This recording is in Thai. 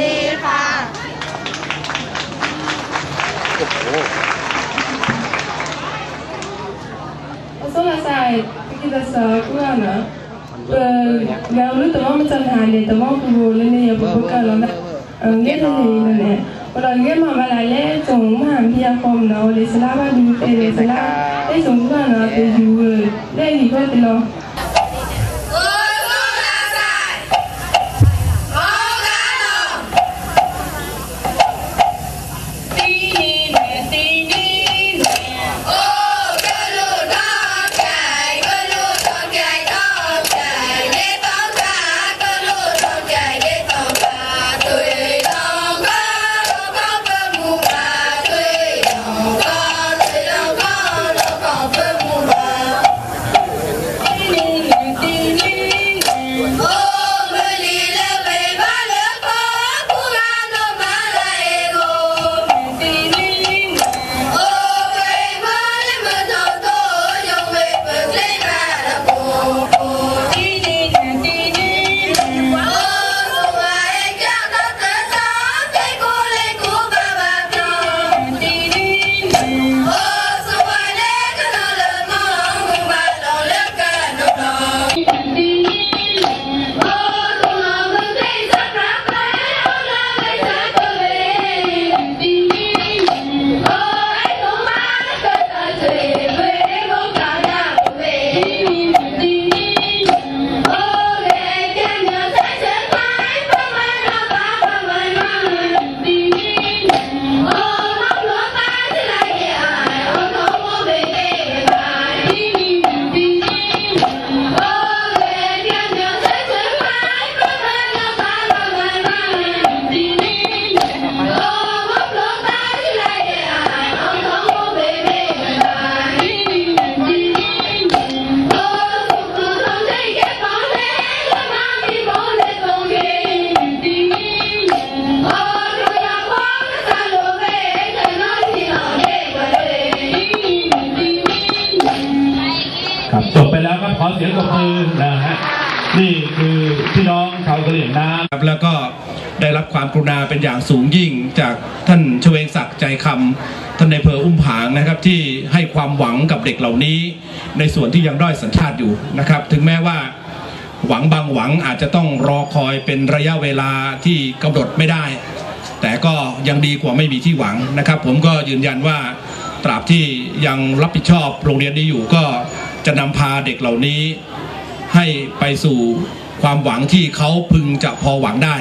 ดีค่ะ Saya kita sakura na. Gak lu teman macam hande teman kubur ni ya bukan lo na. Nge tu ni na ne. Kalau nge mama lale cong maham dia kom na oleh selama di eh selama eh cong kan na tu juga. Dah ni kau tu lo. ครับจบไปแล้วครับขอเสียงปรบมือนะฮะนี่คือพี่น้องชาวกะเหรี่ยงน้ำครับแล้วก็ได้รับความกรุณาเป็นอย่างสูงยิ่งจากท่านชเวงศักดิ์ใจคำท่านในอำเพออุ้มผางนะครับที่ให้ความหวังกับเด็กเหล่านี้ ในส่วนที่ยังด้อยสัญชาติอยู่นะครับ ถึงแม้ว่าหวังบางหวังอาจจะต้องรอคอยเป็นระยะเวลาที่กำหนดไม่ได้ แต่ก็ยังดีกว่าไม่มีที่หวังนะครับ ผมก็ยืนยันว่าตราบที่ยังรับผิดชอบโรงเรียนนี้อยู่ก็ จะนำพาเด็กเหล่านี้ให้ไปสู่ความหวังที่เขาพึงจะพอหวังได้